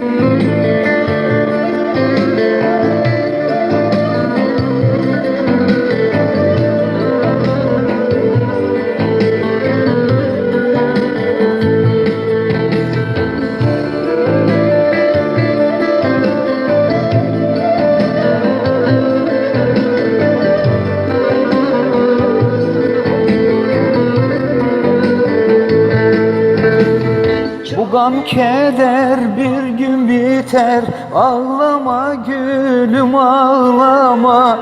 Bu gam keder bir gün biter. Ağlama gülüm ağlama.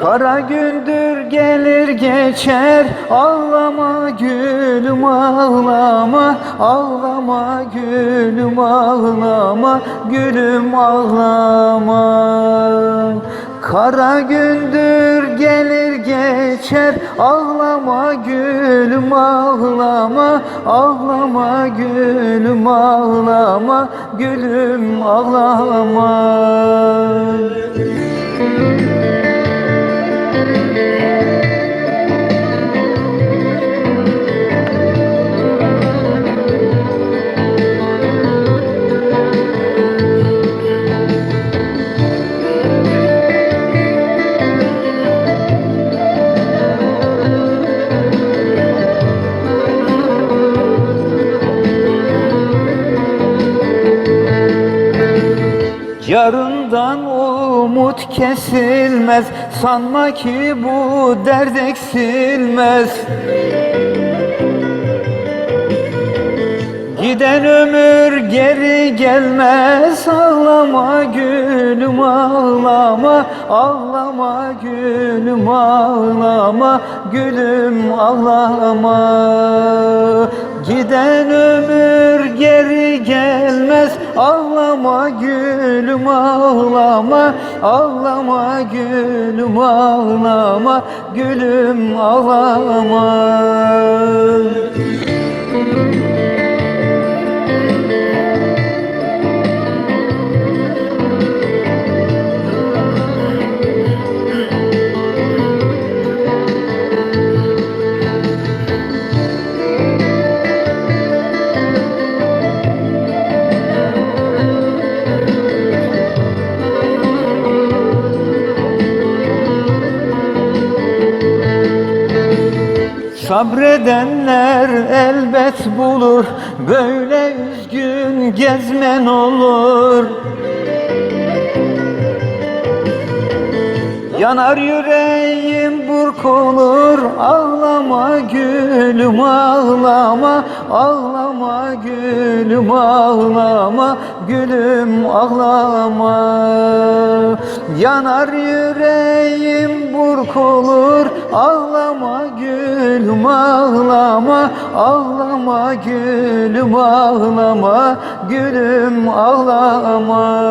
Kara gündür gelir geçer. Ağlama gülüm ağlama. Ağlama gülüm ağlama. Gülüm ağlama Kara gündür gelir geçer Ağlama gülüm ağlama Ağlama gülüm ağlama Gülüm ağlama Yarından umut kesilmez Sanma ki bu dert eksilmez. Giden ömür geri gelmez Ağlama gülüm ağlama Ağlama gülüm ağlama Gülüm ağlama. Giden ömür geri gelmez. Ağlama gülüm ağlama. Ağlama gülüm ağlama. Gülüm ağlama Sabredenler elbet bulur Böyle üzgün gezmen olur Yanar yüreğim burkulur Ağlama gülüm ağlama Ağlama gülüm ağlama Gülüm ağlama. Yanar yüreğim burkulur Ağlama gülüm ağlama Ağlama gülüm ağlama Gülüm ağlama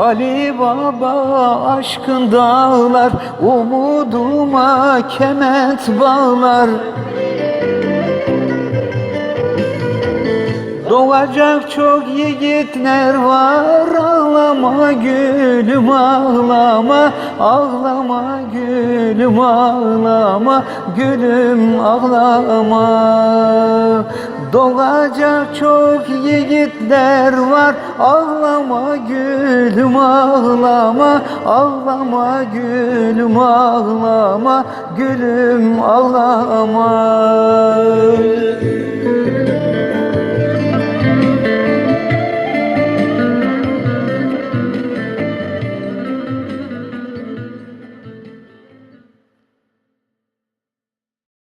Ali Baba aşkın dağlar Umuduma kemet bağlar. Doğacak çok yiğitler var Ağlama gülüm ağlama Ağlama gülüm ağlama. Gülüm ağlama Doğacak çok yiğitler var. Ağlama gülüm ağlama. Ağlama gülüm ağlama. Gülüm ağlama